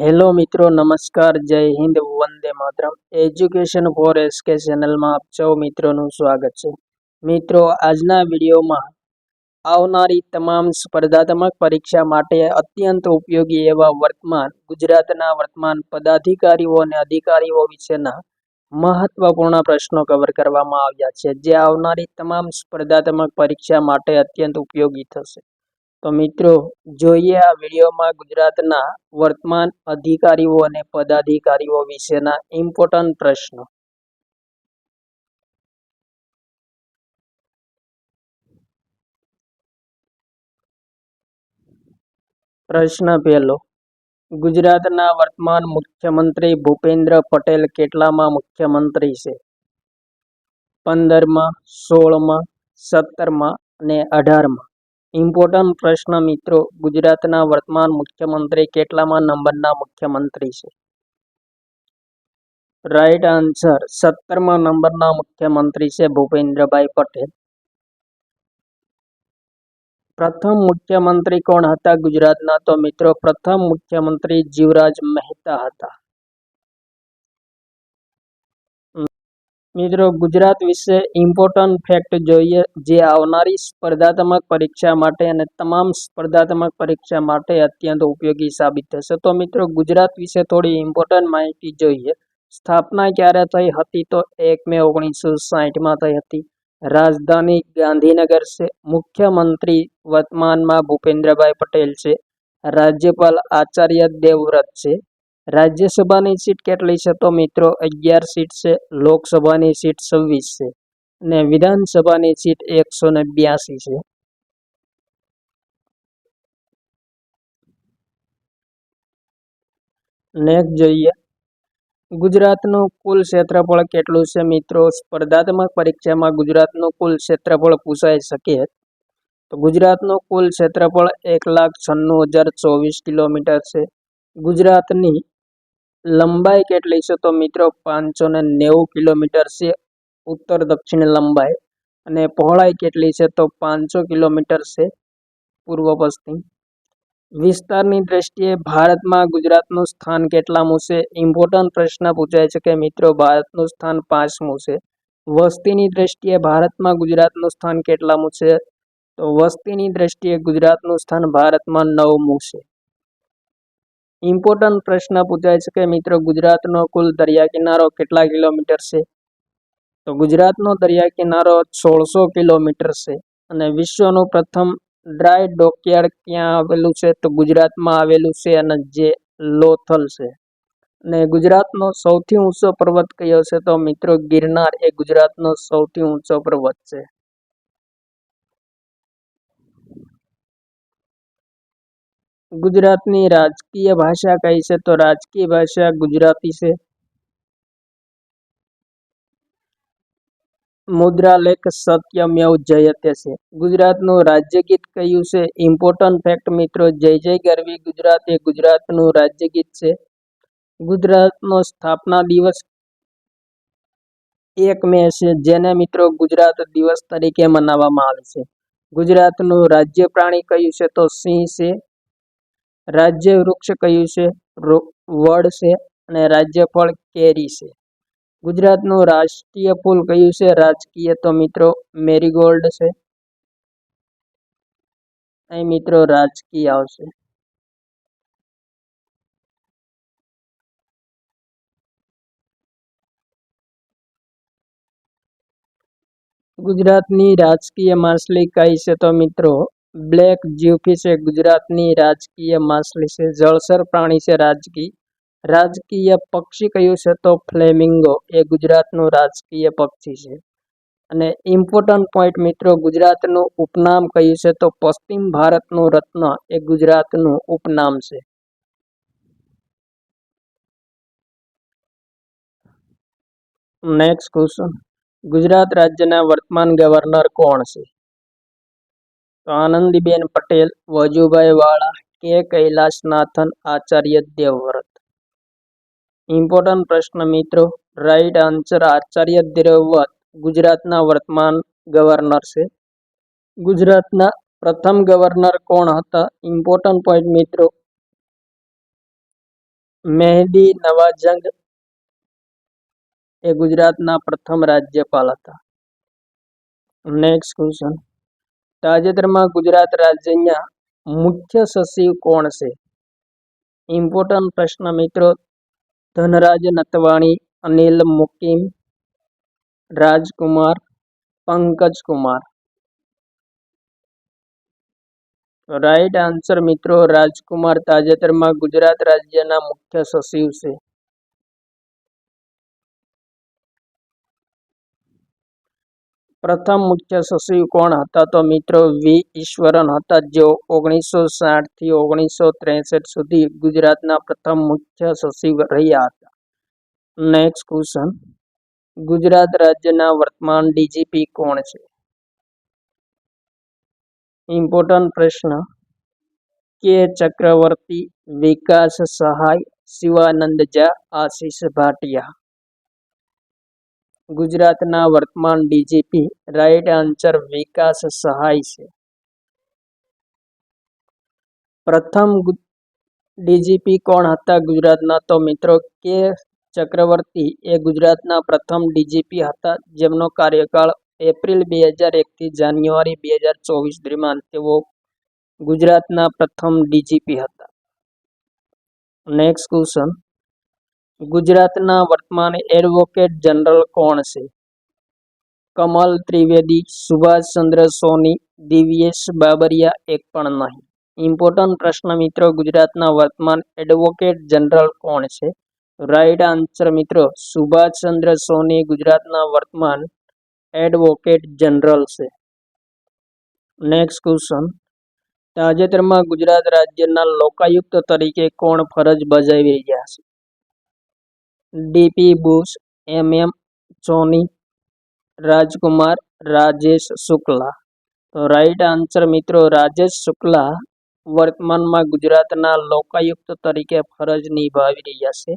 Hello મિત્રો, નમસ્કાર, જય હિન્દ, વંદે માતરમ. એજ્યુકેશન ફોર એસકે ચેનલમાં આપ સૌ મિત્રોનું સ્વાગત છે. મિત્રો, આજના વિડીયોમાં આવનારી તમામ સ્પર્ધાત્મક પરીક્ષા માટે અત્યંત ઉપયોગી એવા વર્તમાન, ગુજરાતના વર્તમાન પદાધિકારીઓ અને અધિકારીઓ વિશેના મહત્વપૂર્ણ પ્રશ્નો કવર કરવામાં આવ્યા છે, જે આવનારી તમામ સ્પર્ધાત્મક પરીક્ષા માટે અત્યંત ઉપયોગી થશે. તો મિત્રો, જોઈએ આ વિડીયોમાં ગુજરાતના વર્તમાન અધિકારીઓ અને પદાધિકારીઓ વિશેના ઇમ્પોર્ટન્ટ પ્રશ્નો. પ્રશ્ન પહેલો, ગુજરાતના વર્તમાન મુખ્યમંત્રી ભૂપેન્દ્ર પટેલ કેટલામાં મુખ્યમંત્રી છે? પંદરમાં, સોળમાં, સત્તરમાં અને અઢારમાં. ઇમ્પોર્ટન્ટ પ્રશ્ન, મિત્રો. ગુજરાતના વર્તમાન મુખ્યમંત્રી કેટલામાં નંબરના મુખ્યમંત્રી છે? રાઈટ આન્સર સત્તરમા નંબરના મુખ્યમંત્રી છે ભૂપેન્દ્રભાઈ પટેલ. પ્રથમ મુખ્યમંત્રી કોણ હતા ગુજરાતના? તો મિત્રો, પ્રથમ મુખ્યમંત્રી જીવરાજ મહેતા હતા. મિત્રો, ગુજરાત વિશે ઇમ્પોર્ટન્ટ ફેક્ટ જોઈએ જે આવનારી સ્પર્ધાત્મક પરીક્ષા માટે અને તમામ સ્પર્ધાત્મક પરીક્ષા માટે અત્યંત ઉપયોગી સાબિત થશે. તો મિત્રો, ગુજરાત વિશે થોડી ઇમ્પોર્ટન્ટ માહિતી જોઈએ. સ્થાપના ક્યારે થઈ હતી તો એક મે ઓગણીસો સાહીઠમાં થઈ હતી. રાજધાની ગાંધીનગર છે. મુખ્યમંત્રી વર્તમાનમાં ભૂપેન્દ્રભાઈ પટેલ છે. રાજ્યપાલ આચાર્ય દેવવ્રત છે. રાજ્યસભાની સીટ કેટલી છે તો મિત્રો અગિયાર સીટ છે, લોકસભાની સીટ છવ્વીસ છે અને વિધાનસભાની સીટ એકસો ને બ્યાસી છે. નેક્સ્ટ જોઈએ. ગુજરાતનું કુલ ક્ષેત્રફળ કેટલું છે મિત્રો? સ્પર્ધાત્મક પરીક્ષામાં ગુજરાતનું કુલ ક્ષેત્રફળ પૂછાઈ શકે. તો ગુજરાતનું કુલ ક્ષેત્રફળ એક લાખ છન્નું હજાર ચોવીસ કિલોમીટર છે. ગુજરાતની લંબાઈ કેટલી છે તો મિત્રો પાંચસો ને નેવું કિલોમીટર છે. ઉત્તર દક્ષિણ લંબાઈ અને પહોળાઈ કેટલી છે તો પાંચસો કિલોમીટર છે પૂર્વ પશ્ચિમ. વિસ્તારની દ્રષ્ટિએ ભારતમાં ગુજરાતનું સ્થાન કેટલામું છે? ઇમ્પોર્ટન્ટ પ્રશ્ન પૂછાય છે કે મિત્રો ભારતનું સ્થાન પાંચમું છે. વસ્તીની દ્રષ્ટિએ ભારતમાં ગુજરાતનું સ્થાન કેટલામું છે? તો વસ્તીની દ્રષ્ટિએ ગુજરાતનું સ્થાન ભારતમાં નવમું છે. ઇમ્પોર્ટન્ટ પ્રશ્ન પૂછાય છે કે મિત્રો, ગુજરાતનો કુલ દરિયા કિનારો કેટલા કિલોમીટર છે? તો ગુજરાતનો દરિયા કિનારો સોળસો કિલોમીટર છે અને વિશ્વનું પ્રથમ ડ્રાય ડોકયાર્ડ ક્યાં આવેલું છે? તો ગુજરાતમાં આવેલું છે અને જે લોથલ છે. અને ગુજરાતનો સૌથી ઊંચો પર્વત કયો છે? તો મિત્રો, ગિરનાર એ ગુજરાતનો સૌથી ઊંચો પર્વત છે. ગુજરાતની રાજકીય ભાષા કઈ છે? તો રાજકીય ભાષા ગુજરાતી છે. મુદ્રાલેખ સત્યમેવ જયતે છે. ગુજરાતનું રાજ્ય ગીત કયું છે? ઇમ્પોર્ટન્ટ ફેક્ટ મિત્રો, જય જય ગરવી, ગુજરાત એ ગુજરાતનું રાજ્ય ગીત છે. ગુજરાતનો સ્થાપના દિવસ એક મે છે, જેને મિત્રો ગુજરાત દિવસ તરીકે મનાવવામાં આવે છે. ગુજરાતનું રાજ્ય પ્રાણી કયું છે? તો સિંહ છે. રાજ્ય વૃક્ષ કયું છે? વડ છે અને રાજ્ય ફળ કેરી છે. ગુજરાતનું રાષ્ટ્રીય ફૂલ કયું છે? રાજકીય તો મિત્રો મેરીગોલ્ડ છે. અહીં મિત્રો રાજકીય આવશે. ગુજરાતની રાજકીય માછલી કઈ છે તો મિત્રો? બ્લેક જ્યુફી છે, ગુજરાતની રાજકીય માછલી છે, જળસર પ્રાણી છે, રાજકીય. રાજકીય પક્ષી કયું છે તો ફ્લેમિંગો, એ ગુજરાતનું રાજકીય પક્ષી છે. અને ઇમ્પોર્ટન્ટ પોઈન્ટ મિત્રો, ગુજરાતનું ઉપનામ કયું છે તો પશ્ચિમ ભારતનું રત્ન, એ ગુજરાતનું ઉપનામ છે. નેક્સ્ટ ક્વેશ્ચન ગુજરાત રાજ્યના વર્તમાન ગવર્નર કોણ છે? આનંદીબેન પટેલ, વજુભાઈ વાળા, કે કૈલાસનાથન આચાર્ય દેવવ્રત. ઇમ્પોર્ટન્ટ પ્રશ્ન મિત્રો રાઈટ આન્સર આચાર્ય દેવવ્રત, ગુજરાતના વર્તમાન ગવર્નર છે. ગુજરાતના પ્રથમ ગવર્નર કોણ હતા? ઇમ્પોર્ટન્ટ પોઈન્ટ મિત્રો, મહેદી નવાજંગ એ ગુજરાતના પ્રથમ રાજ્યપાલ હતા. નેક્સ્ટ ક્વેશ્ચન તાજેતરમાં ગુજરાત રાજ્યના મુખ્ય સચિવ કોણ છે? ઇમ્પોર્ટન્ટ પ્રશ્ન મિત્રો, ધનરાજ નતવાણી અનિલ મુકિમ, રાજકુમાર પંકજ કુમાર. રાઈટ આન્સર મિત્રો, રાજકુમાર તાજેતરમાં ગુજરાત રાજ્યના મુખ્ય સચિવ છે. પ્રથમ મુખ્ય સચિવ કોણ હતા? તો મિત્રો વી. ઈશ્વરન હતા, જેઓ ઓગણીસો સાઠથી ઓગણીસો ત્રેસઠ સુધી ગુજરાતના પ્રથમ મુખ્ય સચિવ રહ્યા હતા. નેક્સ્ટ ક્વેશ્ચન ગુજરાત રાજ્યના વર્તમાન ડીજીપી કોણ છે? ઇમ્પોર્ટન્ટ પ્રશ્ન. કે ચક્રવર્તી વિકાસ સહાય શિવાનંદ ઝા, આશીષ ભાટિયા. ગુજરાતના વર્તમાન ડીજીપી રાઈટ આન્સર વિકાસ સહાય છે. પ્રથમ ડીજીપી કોણ હતા ગુજરાતના તો મિત્રો કે ચક્રવર્તી એ ગુજરાતના પ્રથમ ડીજીપી હતા જેમનો કાર્યકાળ એપ્રિલ બે હજાર એકથી જાન્યુઆરી બે હજાર ચોવીસ દરમિયાન તેઓ ગુજરાતના પ્રથમ ડીજીપી હતા. નેક્સ્ટ ક્વેશ્ચન ગુજરાતના વર્તમાન એડવોકેટ જનરલ કોણ છે? કમલ ત્રિવેદી, સુભાષચંદ્ર સોની, દિવ્યેશ બાબરિયા એક પણ નહીં. ઇમ્પોર્ટન્ટ પ્રશ્ન મિત્રો, ગુજરાતના વર્તમાન એડવોકેટ જનરલ કોણ છે? રાઈટ આન્સર મિત્રો, સુભાષચંદ્ર સોની ગુજરાતના વર્તમાન એડવોકેટ જનરલ છે. નેક્સ્ટ ક્વેશ્ચન તાજેતરમાં ગુજરાત રાજ્યના લોકાયુક્ત તરીકે કોણ ફરજ બજાવી રહ્યા છે? DP Buch M Soni, Rajkumar Rajesh Shukla. તો રાઈટ આન્સર મિત્રો, રાજેશ શુક્લા વર્તમાનમાં ગુજરાતના લોકાયુક્ત તરીકે ફરજ નિભાવી રહ્યા છે.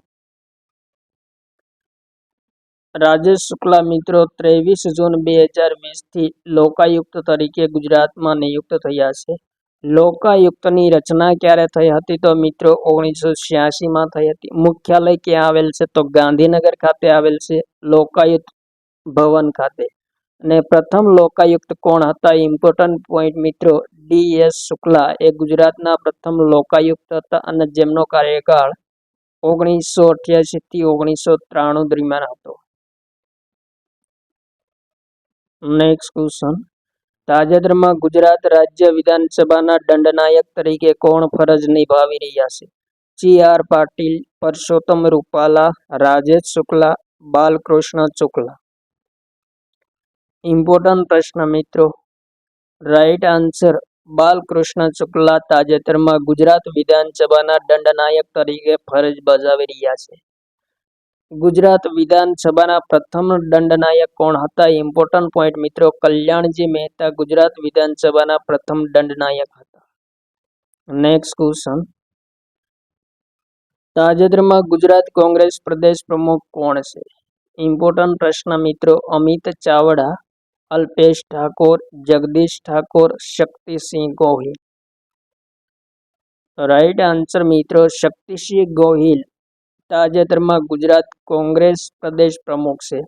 રાજેશ શુક્લા મિત્રો, ત્રેવીસ જૂન બે હજાર વીસથી લોકાયુક્ત તરીકે ગુજરાતમાં નિયુક્ત થયા છે. લોકાયુક્તની રચના ક્યારે થઈ હતી તો મિત્રો ઓગણીસો છ્યાસીમાં થઈ હતી. મુખ્યાલય ક્યાં આવેલ છે તો ગાંધીનગર ખાતે આવેલ છે, લોકાયુક્ત ભવન ખાતે. અને પ્રથમ લોકાયુક્ત કોણ હતા? ઇમ્પોર્ટન્ટ પોઈન્ટ મિત્રો, ડી એસ શુક્લા. એ ગુજરાતના પ્રથમ લોકાયુક્ત હતા અને જેમનો કાર્યકાળ ઓગણીસો અઠ્યાસીથી ઓગણીસો ત્રાણું દરમિયાન હતો. નેક્સ્ટ ક્વેશ્ચન તાજેતરમાં ગુજરાત રાજ્ય વિધાનસભાના દંડનાયક તરીકે કોણ ફરજ નિભાવી રહ્યા છે? C R Patil, Parsottam Rupala, Rajesh Shukla, Balkrishna Shukla. Important પ્રશ્ન મિત્રો. રાઈટ આન્સર બાલકૃષ્ણ શુક્લા તાજેતરમાં ગુજરાત વિધાનસભાના દંડનાયક તરીકે ફરજ બજાવી રહ્યા છે. ગુજરાત વિધાનસભાના પ્રથમ દંડનાયક કોણ હતા? ઇમ્પોર્ટન્ટ પોઈન્ટ મિત્રો, કલ્યાણજી મહેતા ગુજરાત વિધાનસભાના પ્રથમ દંડનાયક હતા. નેક્સ્ટ ક્વેશ્ચન તાજેતરમાં ગુજરાત કોંગ્રેસ પ્રદેશ પ્રમુખ કોણ છે? ઇમ્પોર્ટન્ટ પ્રશ્ન મિત્રો, અમિત ચાવડા, અલ્પેશ ઠાકોર, જગદીશ ઠાકોર, શક્તિસિંહ ગોહિલ. રાઈટ આન્સર મિત્રો, શક્તિસિંહ ગોહિલ. તાજેતરમાં ગુજરાત કોંગ્રેસ પ્રદેશ પ્રમુખ છે.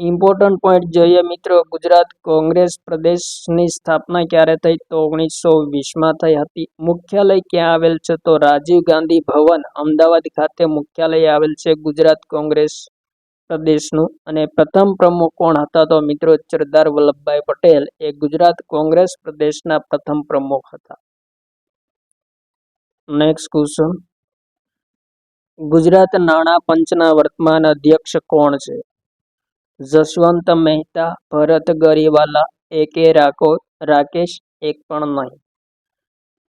ઇમ્પોર્ટન્ટ પોઈન્ટ જોઈએ મિત્રો, ગુજરાત કોંગ્રેસ પ્રદેશની સ્થાપના ક્યારે થઈ? તો ઓગણીસો વીસમાં થઈ હતી. મુખ્યાલય ક્યાં આવેલ છે? તો રાજીવ ગાંધી ભવન, અમદાવાદ ખાતે મુખ્યાલય આવેલ છે ગુજરાત કોંગ્રેસ પ્રદેશનું. અને પ્રથમ પ્રમુખ કોણ હતા? તો મિત્રો, સરદાર વલ્લભભાઈ પટેલ. એ ગુજરાત કોંગ્રેસ પ્રદેશના પ્રથમ પ્રમુખ હતા. નેક્સ્ટ ક્વેશ્ચન ગુજરાત નાણાં પંચના વર્તમાન અધ્યક્ષ કોણ છે? જસવંત મહેતા, ભરત ગરીવાલા, એ કે રાકો, રાકેશ, એક પણ નહીં.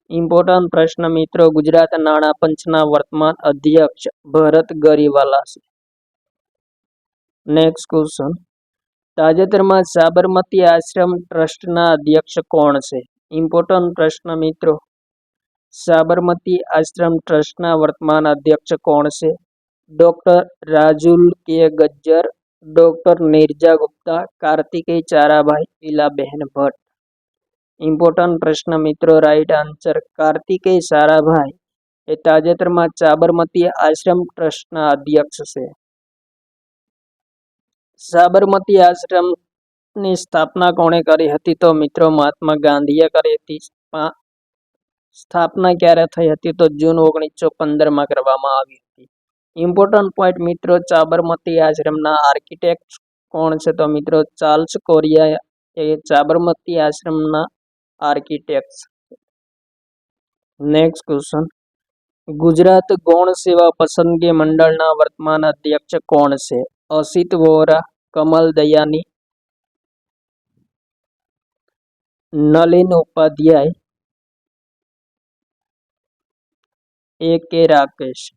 ઇમ્પોર્ટન્ટ પ્રશ્ન મિત્રો, ગુજરાત નાણાં પંચના વર્તમાન અધ્યક્ષ ભરત ગરીવાલા છે. નેક્સ્ટ ક્વેશ્ચન તાજેતરમાં સાબરમતી આશ્રમ ટ્રસ્ટના અધ્યક્ષ કોણ છે? ઇમ્પોર્ટન્ટ પ્રશ્ન મિત્રો સાબરમતી આશ્રમ ટ્રસ્ટના વર્તમાન અધ્યક્ષ કોણ છે? Doctor Rajul K Gajjar, doctor Nirja Gupta, Kartikeya Sarabhai Ilaben Bhatt. Important પ્રશ્ન મિત્રો, રાઈટ આન્સર કાર્તિકેય સારાભાઈ એ તાજેતરમાં સાબરમતી આશ્રમ ટ્રસ્ટના અધ્યક્ષ છે. સાબરમતી આશ્રમની સ્થાપના કોણે કરી હતી તો મિત્રો મહાત્મા ગાંધીએ કરી હતી? સ્થાપના ક્યારે થઈ હતી તો જૂન ઓગણીસો પંદરમાં કરવામાં આવી હતી. ઇમ્પોર્ટન્ટ પોઈન્ટ મિત્રો સાબરમતી આશ્રમના આર્કિટેક્ટ કોણ છે તો મિત્રો? ચાર્લ્સ કોરિયા એ સાબરમતી આશ્રમના આર્કિટેક્ટ નેક્સ્ટ ક્વેશ્ચન ગુજરાત ગૌણ સેવા પસંદગી મંડળના વર્તમાન અધ્યક્ષ કોણ છે? Asit Vora, Kamal Dayani, Nalin Upadhyay A Rakesh.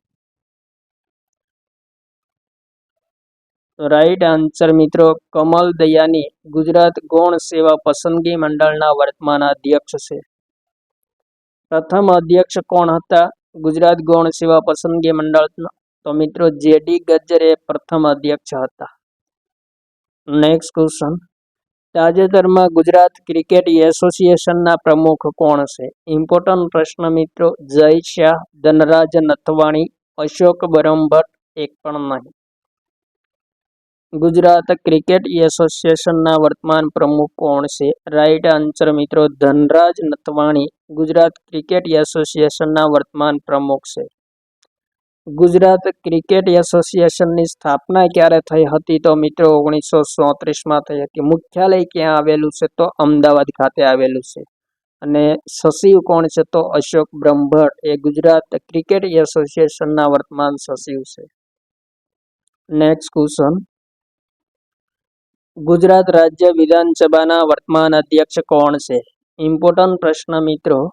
Right answer મિત્રો, કમલ દયાની ગુજરાત ગૌણ સેવા પસંદગી મંડળના વર્તમાન અધ્યક્ષ છે. પ્રથમ અધ્યક્ષ કોણ હતા? ગુજરાત ગૌણ સેવા પસંદગી મંડળના તો મિત્રો, જેડી ગજ્જર એ પ્રથમ અધ્યક્ષ હતા. નેક્સ્ટ ક્વેશ્ચન તાજેતરમાં ગુજરાત ક્રિકેટ એસોસિએશનના પ્રમુખ કોણ છે? ઇમ્પોર્ટન્ટ પ્રશ્ન મિત્રો, જય શાહ, ધનરાજ નથવાણી, અશોક બરમભટ્ટ એક પણ નહીં. ગુજરાત ક્રિકેટ એસોસિએશનના વર્તમાન પ્રમુખ કોણ છે? રાઈટ આન્સર મિત્રો, ધનરાજ નથવાણી, ગુજરાત ક્રિકેટ એસોસિએશનના વર્તમાન પ્રમુખ છે. ગુજરાત ક્રિકેટ એસોસિએશનની સ્થાપના ક્યારે થઈ હતી તો મિત્રો ઓગણીસો ચોત્રીસમાં થઈ હતી. મુખ્યાલય ક્યાં આવેલું છે તો અમદાવાદ ખાતે આવેલું છે. અને સચિવ કોણ છે તો અશોક બ્રહ્મભટ્ટ. એ ગુજરાત ક્રિકેટ એસોસિએશનના વર્તમાન સચિવ છે. નેક્સ્ટ ક્વેશ્ચન ગુજરાત રાજ્ય વિધાનસભાના વર્તમાન અધ્યક્ષ કોણ છે? ઇમ્પોર્ટન્ટ પ્રશ્ન મિત્રો.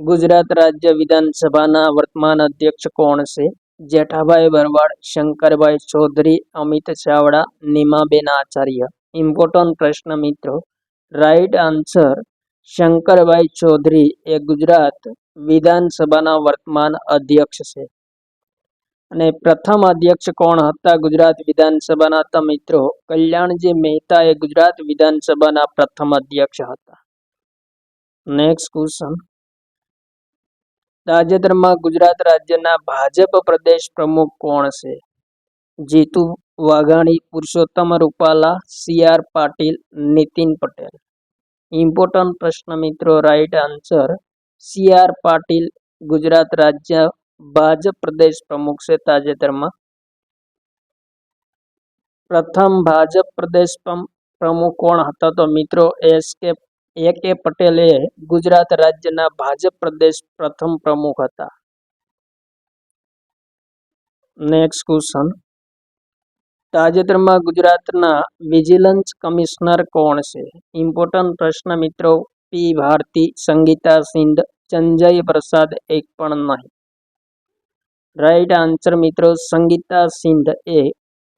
ગુજરાત રાજ્ય વિધાનસભાના વર્તમાન અધ્યક્ષ કોણ છે? જેઠાભાઈ ભરવાડ શંકરભાઈ ચૌધરી, અમિત ચાવડા, નીમાબેન આચાર્ય. ઇમ્પોર્ટન્ટ પ્રશ્ન મિત્રો. રાઈટ આન્સર શંકરભાઈ ચૌધરી એ ગુજરાત વિધાનસભાના વર્તમાન અધ્યક્ષ છે. અને પ્રથમ અધ્યક્ષ કોણ હતા ગુજરાત વિધાનસભાના? હતા મિત્રો, કલ્યાણજી મહેતા એ ગુજરાત વિધાનસભાના પ્રથમ અધ્યક્ષ હતા. નેક્સ્ટ ક્વેશ્ચન તાજેતરમાં ગુજરાત રાજ્યના ભાજપ પ્રદેશ પ્રમુખ કોણ છે? Jitu Vaghani, Purushottam Rupala, C R Patil, Nitin Patel. Important પ્રશ્ન મિત્રો right answer C R Patil Gujarat રાજ્ય ભાજપ પ્રદેશ પ્રમુખ છે તાજેતરમાં. પ્રથમ ભાજપ પ્રદેશ પ્રમુખ કોણ હતા તો મિત્રો એસ કે એ કે પટેલ એ ગુજરાત રાજ્યના ભાજપ પ્રદેશ પ્રથમ પ્રમુખ હતા. નેક્સ્ટ ક્વેશ્ચન તાજેતરમાં ગુજરાતના વિજિલન્સ કમિશનર કોણ છે? ઇમ્પોર્ટન્ટ પ્રશ્ન મિત્રો પી ભારતી, સંગીતા સિંધ, સંજય પ્રસાદ એક પણ નહીં. રાઈટ આન્સર મિત્રો, સંગીતા સિંધ એ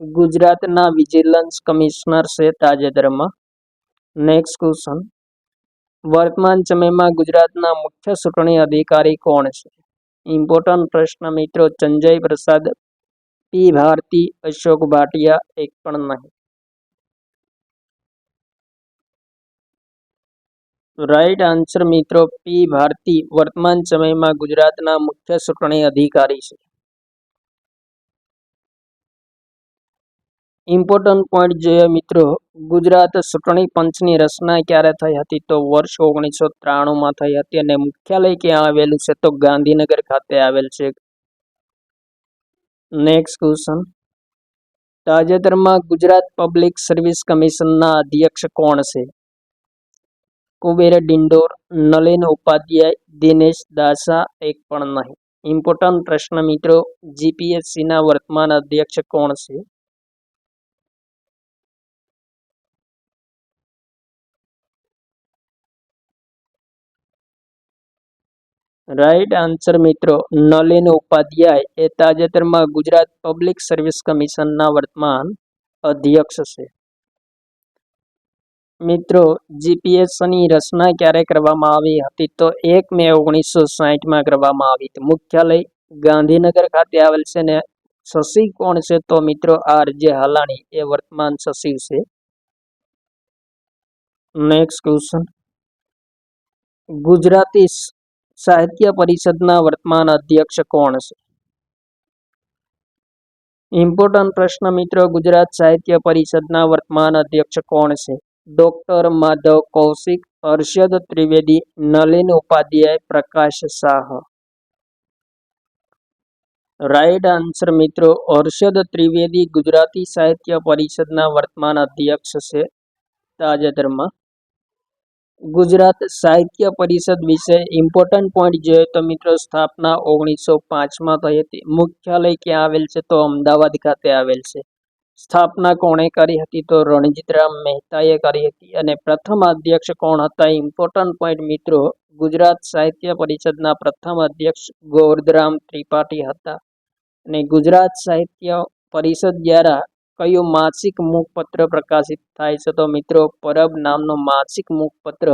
ગુજરાતના વિજિલન્સ કમિશનર છે તાજેતરમાં. નેક્સ્ટ ક્વેશ્ચન વર્તમાન સમયમાં ગુજરાતના મુખ્ય ચૂંટણી અધિકારી કોણ છે? ઇમ્પોર્ટન્ટ પ્રશ્ન મિત્રો, સંજય પ્રસાદ, પી. ભારતી, અશોક ભાટિયા, એક પણ નહીં. રાઈટ આન્સર મિત્રો, પી. ભારતી, વર્તમાન સમયમાં ગુજરાતના મુખ્ય ચૂંટણી અધિકારી છે. ઇમ્પોર્ટન્ટ પોઈન્ટ જોઈએ મિત્રો, ગુજરાત ચૂંટણી પંચની રચના ક્યારે થઈ હતી તો વર્ષ ઓગણીસો ત્રાણુંમાં થઈ હતી અને મુખ્યાલય ક્યાં આવેલું છે તો ગાંધીનગર ખાતે આવેલ છે. નેક્સ્ટ ક્વેશ્ચન તાજેતરમાં ગુજરાત પબ્લિક સર્વિસ કમિશનના અધ્યક્ષ કોણ છે? કુબેર ડિંડોર, નલિન ઉપાધ્યાય, દિનેશ દાસા એક પણ નહીં. ઇમ્પોર્ટન્ટ પ્રશ્ન મિત્રો જીપીએસસીના વર્તમાન અધ્યક્ષ કોણ છે? રાઈટ આન્સર મિત્રો, નલિન ઉપાધ્યાય એ તાજેતરમાં ગુજરાત પબ્લિક સર્વિસ કમિશનના વર્તમાન અધ્યક્ષ છે. મિત્રો જીપીએસની રચના ક્યારે કરવામાં આવી હતી તો એક મે ઓગણીસો સાહીઠમાં કરવામાં આવી હતી. મુખ્યાલય ગાંધીનગર ખાતે આવેલ છે ને શશિ કોણ છે તો મિત્રો આર જે હાલાણી એ વર્તમાન શશિ છે. નેક્સ્ટ ક્વેશ્ચન ગુજરાતી સાહિત્ય પરિષદના વર્તમાન અધ્યક્ષ કોણ છે? ઇમ્પોર્ટન્ટ પ્રશ્ન મિત્રો, ગુજરાત સાહિત્ય પરિષદના વર્તમાન અધ્યક્ષ કોણ છે? Doctor Madhav Kaushik, Harshad Trivedi, Nalin Upadhyay, Prakash Shah. Right answer મિત્રો, હર્ષદ ત્રિવેદી ગુજરાતી સાહિત્ય પરિષદના વર્તમાન અધ્યક્ષ છે તાજેતરમાં. ગુજરાત સાહિત્ય પરિષદ વિશે ઇમ્પોર્ટન્ટ પોઈન્ટ જોઈએ તો મિત્રો સ્થાપના ઓગણીસો પાંચમાં થઈ હતી. મુખ્યાલય ક્યાં આવેલ છે તો અમદાવાદ ખાતે આવેલ છે. સ્થાપના કોણે કરી હતી તો રણજીતરામ મહેતાએ કરી હતી અને પ્રથમ અધ્યક્ષ કોણ હતા ઇમ્પોર્ટન્ટ પોઈન્ટ મિત્રો ગુજરાત સાહિત્ય પરિષદના પ્રથમ અધ્યક્ષ ગોવર્ધરામ ત્રિપાઠી હતા. અને ગુજરાત સાહિત્ય પરિષદ દ્વારા કયું માસિક મુખપત્ર પ્રકાશિત થાય છે? તો મિત્રો, પરબ નામનો માસિક મુખપત્ર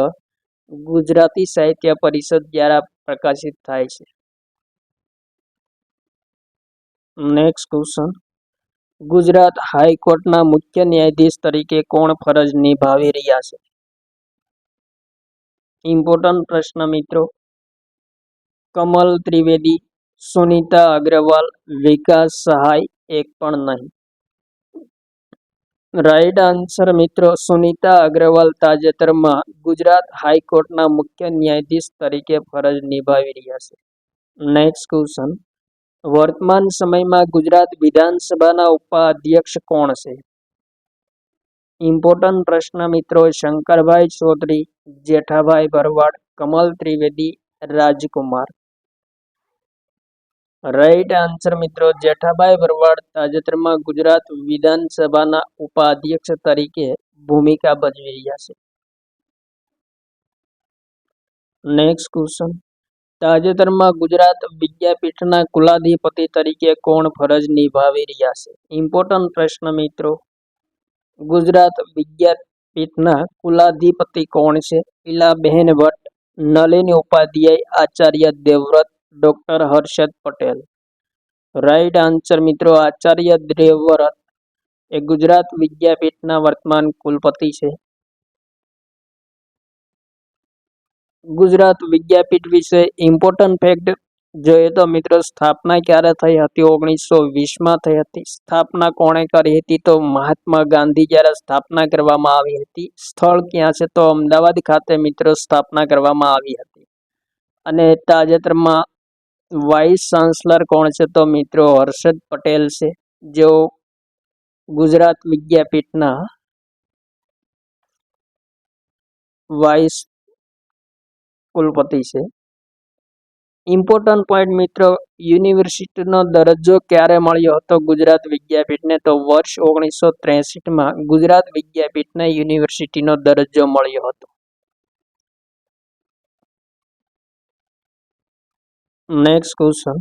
ગુજરાતી સાહિત્ય પરિષદ દ્વારા પ્રકાશિત થાય છે. નેક્સ્ટ ક્વેશ્ચન ગુજરાત હાઈકોર્ટના મુખ્ય ન્યાયાધીશ તરીકે કોણ ફરજ નિભાવી રહ્યા છે? ઇમ્પોર્ટન્ટ પ્રશ્ન મિત્રો. કમલ ત્રિવેદી, સુનિતા અગ્રવાલ, વિકાસ સહાય એક પણ નહીં. રાઈટ આન્સર મિત્રો. સુનીતા અગ્રવાલ તાજેતરમાં ગુજરાત હાઈકોર્ટના મુખ્ય ન્યાયાધીશ તરીકે ફરજ નિભાવી રહ્યા છે. નેક્સ્ટ ક્વેશ્ચન વર્તમાન સમયમાં ગુજરાત વિધાનસભાના ઉપાધ્યક્ષ કોણ છે? ઇમ્પોર્ટન્ટ પ્રશ્ન, મિત્રો. શંકરભાઈ ચૌધરી જેઠાભાઈ ભરવાડ, કમલ ત્રિવેદી, રાજકુમાર. રાઈટ આન્સર મિત્રો, જેઠાભાઈ ભરવાડ તાજેતરમાં ગુજરાત વિધાનસભાના ઉપાધ્યક્ષ તરીકે ભૂમિકા ભજવી રહ્યા છે. નેક્સ્ટ ક્વેશ્ચન તાજેતરમાં ગુજરાત વિદ્યાપીઠના કુલાધિપતિ તરીકે કોણ ફરજ નિભાવી રહ્યા છે? ઇમ્પોર્ટન્ટ પ્રશ્ન મિત્રો. ગુજરાત વિદ્યાપીઠના કુલાધિપતિ કોણ છે? Ilaben Bhatt, Nalin Upadhyay, Acharya Devvrat doctor Harshad Patel. Right answer મિત્રો આચાર્ય દેવવ્રત એ ગુજરાત વિદ્યાપીઠના વર્તમાન કુલપતિ છે. ગુજરાત વિદ્યાપીઠ વિશે ઇમ્પોર્ટન્ટ ફેક્ટ જોઈએ તો મિત્રો સ્થાપના ક્યારે થઈ હતી? ઓગણીસો વીસમાં થઈ હતી. સ્થાપના કોણે કરી હતી? તો મહાત્મા ગાંધી જ્યારે સ્થાપના કરવામાં આવી હતી. સ્થળ ક્યાં છે? તો અમદાવાદ ખાતે મિત્રો સ્થાપના કરવામાં આવી હતી. અને તાજેતરમાં વાઇસ ચાન્સલર કોણ છે તો મિત્રો હર્ષદ પટેલ છે, જેઓ ગુજરાત વિદ્યાપીઠના વાઇસ કુલપતિ છે. ઇમ્પોર્ટન્ટ પોઈન્ટ મિત્રો, યુનિવર્સિટીનો દરજ્જો ક્યારે મળ્યો હતો ગુજરાત વિદ્યાપીઠને તો વર્ષ ઓગણીસો ત્રેસઠમાં ગુજરાત વિદ્યાપીઠને યુનિવર્સિટીનો દરજ્જો મળ્યો હતો. Next question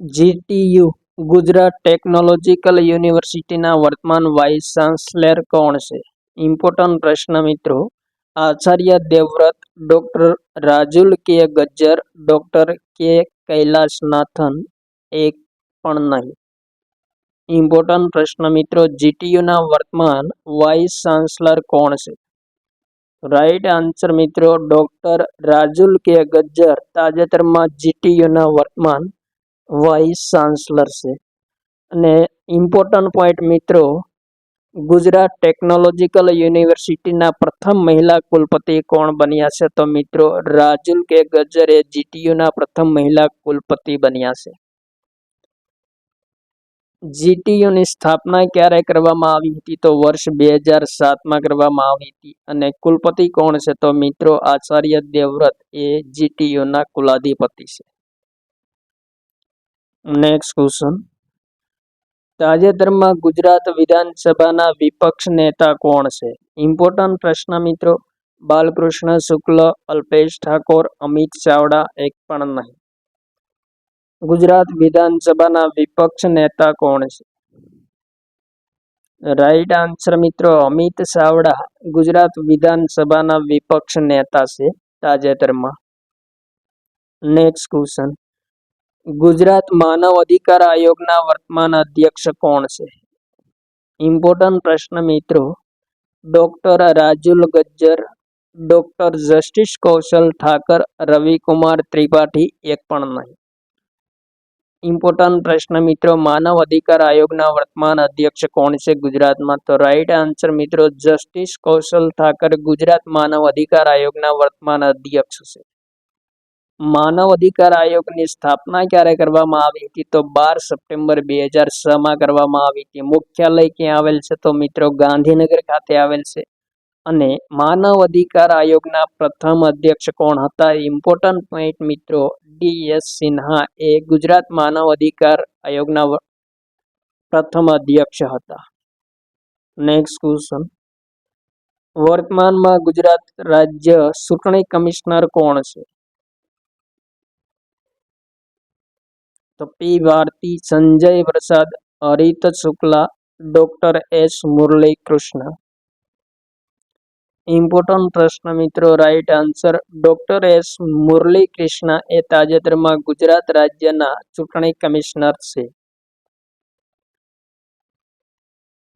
GTU Gujarat technological યુનિવર્સિટીના વર્તમાન વાઇસ ચાન્સલર કોણ છે? ઇમ્પોર્ટન્ટ પ્રશ્ન મિત્રો. Acharya Devvrat doctor Rajul K Gajjar doctor કે કૈલાસનાથન એક પણ નહીં. ઇમ્પોર્ટન્ટ પ્રશ્ન મિત્રો જીટીયુના વર્તમાન વાઇસ ચાન્સલર કોણ છે? રાઈટ આન્સર મિત્રો. ડોક્ટર રાજુલ કે ગજ્જર તાજેતરમાં જીટીયુના વર્તમાન વાઇસ ચાન્સલર છે. અને ઇમ્પોર્ટન્ટ પોઈન્ટ મિત્રો. ગુજરાત ટેકનોલોજીકલ યુનિવર્સિટીના પ્રથમ મહિલા કુલપતિ કોણ બન્યા છે? તો, મિત્રો રાજુલ કે ગજ્જર એ જીટીયુના પ્રથમ મહિલા કુલપતિ બન્યા છે. જીટીયુની સ્થાપના ક્યારે કરવામાં આવી હતી તો વર્ષ બે હજાર સાતમાં કરવામાં આવી હતી. અને કુલપતિ કોણ છે? તો મિત્રો આચાર્ય દેવવ્રત, એ જીટીયુના કુલાધિપતિ છે. નેક્સ્ટ ક્વેશ્ચન તાજેતરમાં ગુજરાત વિધાનસભાના વિપક્ષ નેતા કોણ છે? ઇમ્પોર્ટન્ટ પ્રશ્ન મિત્રો. બાલકૃષ્ણ શુક્લ, અલ્પેશ ઠાકોર, અમિત ચાવડા, એક પણ નહીં. ગુજરાત વિધાનસભાના વિપક્ષ નેતા કોણ છે? રાઈટ આન્સર મિત્રો, અમિત ચાવડા ગુજરાત વિધાનસભાના વિપક્ષ નેતા છે, તાજેતરમાં. નેક્સ્ટ ક્વેશ્ચન ગુજરાત માનવ અધિકાર આયોગના વર્તમાન અધ્યક્ષ કોણ છે? ઇમ્પોર્ટન્ટ પ્રશ્ન મિત્રો doctor Rajul Gajjar doctor justice Kaushal Thakar, Ravikumar Tripathi, એક પણ નહીં. ઇમ્પોર્ટન્ટ પ્રશ્ન, મિત્રો. માનવ અધિકાર આયોગના વર્તમાન અધ્યક્ષ કોણ છે ગુજરાતમાં? તો રાઈટ આન્સર મિત્રો, જસ્ટિસ કૌશલ ઠાકર ગુજરાત માનવ અધિકાર આયોગના વર્તમાન અધ્યક્ષ છે. માનવ અધિકાર આયોગની સ્થાપના ક્યારે કરવામાં આવી હતી? તો બાર સપ્ટેમ્બર બે હજારમાં કરવામાં આવી હતી. મુખ્યાલય ક્યાં આવેલ છે? તો મિત્રો, ગાંધીનગર ખાતે આવેલ છે. અને માનવ અધિકાર આયોગના પ્રથમ અધ્યક્ષ કોણ હતા? ઇમ્પોર્ટન્ટ પોઈન્ટ મિત્રો, ડી એસ સિન્હા એ ગુજરાત માનવ અધિકાર આયોગના પ્રથમ અધ્યક્ષ હતા. નેક્સ્ટ ક્વેશ્ચન વર્તમાનમાં ગુજરાત રાજ્ય ચૂંટણી કમિશનર કોણ છે? તો P Bharti, Sanjay Prasad, Harit Shukla, doctor S Murli Krishna important પ્રશ્ન મિત્રો right answer doctor S Murli Krishna એ તાજેતરમાં ગુજરાત રાજ્યના ચૂંટણી કમિશનર છે.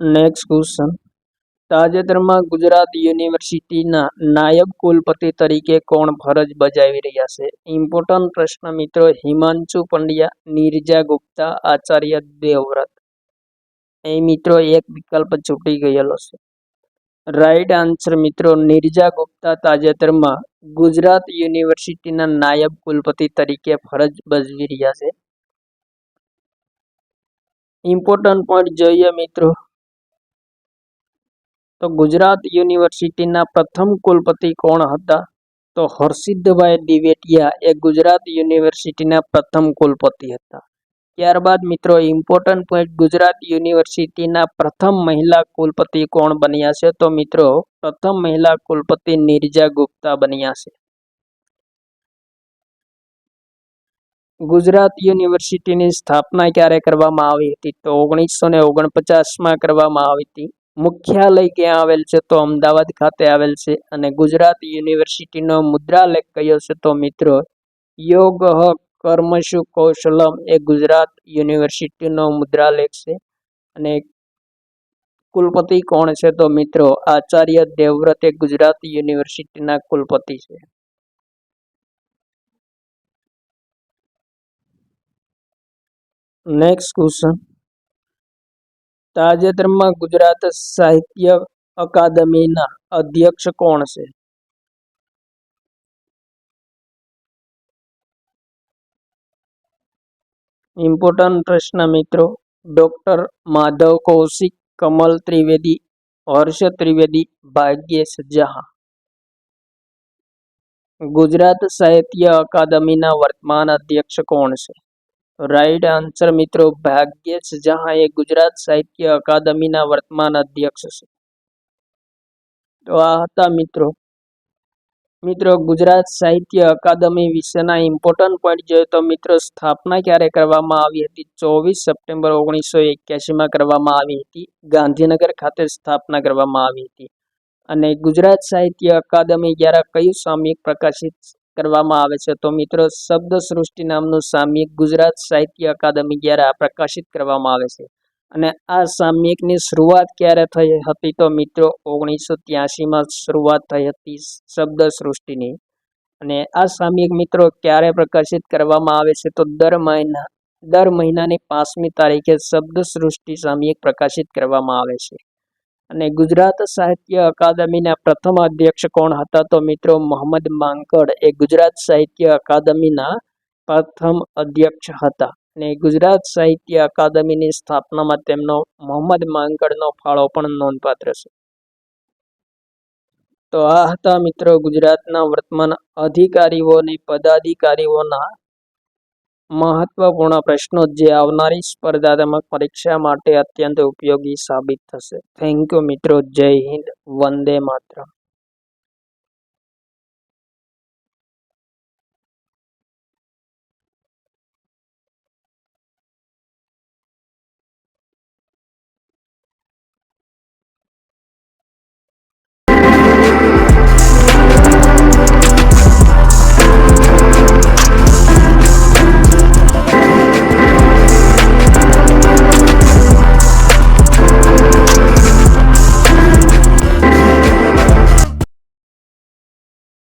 નેક્સ્ટ ક્વેશ્ચન તાજેતરમાં ગુજરાત યુનિવર્સિટીના નાયબ કુલપતિ તરીકે કોણ ફરજ બજાવી રહ્યા છે? ઇમ્પોર્ટન્ટ પ્રશ્ન મિત્રો, હિમાંશુ પંડ્યા, નીરજા ગુપ્તા, આચાર્ય દેવવ્રત. એ મિત્રો, એક વિકલ્પ છૂટી ગયેલો છે. રાઈટ આન્સર મિત્રો, નિર્જા ગુપ્તા તાજેતરમાં ગુજરાત યુનિવર્સિટીના નાયબ કુલપતિ તરીકે ફરજ બજાવી રહ્યા છે. ઇમ્પોર્ટન્ટ પોઈન્ટ જોઈએ મિત્રો. તો ગુજરાત યુનિવર્સિટીના પ્રથમ કુલપતિ કોણ હતા? તો હર્ષિદભાઈ દિવેટિયા એ ગુજરાત યુનિવર્સિટીના પ્રથમ કુલપતિ હતા. ત્યારબાદ મિત્રો ઇમ્પોર્ટન્ટ પોઈન્ટ ગુજરાત યુનિવર્સિટીના પ્રથમ મહિલા કુલપતિ કોણ બન્યા છે? તો મિત્રો, પ્રથમ મહિલા કુલપતિ નિર્જા ગુપ્તા બન્યા છે. ગુજરાત યુનિવર્સિટીની સ્થાપના ક્યારે કરવામાં આવી હતી? તો ઓગણીસો ને ઓગણપચાસમાં કરવામાં આવી હતી. મુખ્યાલય ક્યાં આવેલ છે? તો અમદાવાદ ખાતે આવેલ છે. અને ગુજરાત યુનિવર્સિટીનો મુદ્રાલેખ કયો છે? તો મિત્રો, યોગ કર્મશુ કૌશલમ એ ગુજરાત યુનિવર્સિટીનો મુદ્રાલેખ છે. અને કુલપતિ કોણ છે તો મિત્રો? આચાર્ય દેવવ્રત એ ગુજરાત યુનિવર્સિટીના કુલપતિ છે. નેક્સ્ટ ક્વેશ્ચન તાજેતરમાં ગુજરાત સાહિત્ય અકાદમીના અધ્યક્ષ કોણ છે? ઇમ્પોર્ટન્ટ પ્રશ્ન મિત્રો. ડોક્ટર માધવ કૌશિક, કમલ ત્રિવેદી, હર્ષ ત્રિવેદી, ભાગ્યેશ જહા. ગુજરાત સાહિત્ય અકાદમીના વર્તમાન અધ્યક્ષ કોણ છે? રાઈટ આન્સર મિત્રો, ભાગ્યેશ જહા એ ગુજરાત સાહિત્ય અકાદમીના વર્તમાન અધ્યક્ષ છે. તો આ હતા મિત્રો મિત્રો, ગુજરાત સાહિત્ય અકાદમી વિશેના ઇમ્પોર્ટન્ટ પોઈન્ટ જોઈએ તો મિત્રો, સ્થાપના ક્યારે કરવામાં આવી હતી? ચોવીસ સપ્ટેમ્બર ઓગણીસો એક્યાસીમાં કરવામાં આવી હતી. ગાંધીનગર ખાતે સ્થાપના કરવામાં આવી હતી. અને ગુજરાત સાહિત્ય અકાદમી દ્વારા કયું સામયિક પ્રકાશિત કરવામાં આવે છે? તો મિત્રો શબ્દ સૃષ્ટિ નામનું સામયિક ગુજરાત સાહિત્ય અકાદમી દ્વારા પ્રકાશિત કરવામાં આવે છે. અને આ સામયિકની શરૂઆત ક્યારે થઈ હતી તો મિત્રો ઓગણીસો ત્યાસીમાં શરૂઆત થઈ હતી શબ્દ સૃષ્ટિની અને આ સામયિક મિત્રો ક્યારે પ્રકાશિત કરવામાં આવે છે તો દર મહિના, દર મહિનાની પાંચમી તારીખે શબ્દ સૃષ્ટિ સામયિક પ્રકાશિત કરવામાં આવે છે. અને ગુજરાત સાહિત્ય અકાદમીના પ્રથમ અધ્યક્ષ કોણ હતા તો મિત્રો મોહમ્મદ માંકડ એ ગુજરાત સાહિત્ય અકાદમીના પ્રથમ અધ્યક્ષ હતા. અને ગુજરાત સાહિત્ય અકાદમીની સ્થાપનામાં તેમનો મોહમ્મદ માંકડનો ફાળો પણ નોંધપાત્ર છે. તો આ હતા મિત્રો ગુજરાતના વર્તમાન અધિકારીઓ અને પદાધિકારીઓના મહત્વપૂર્ણ પ્રશ્નો જે આવનારી સ્પર્ધાત્મક પરીક્ષા માટે અત્યંત ઉપયોગી સાબિત થશે. થેન્ક યુ મિત્રો. જય હિન્દ. વંદે માતરમ.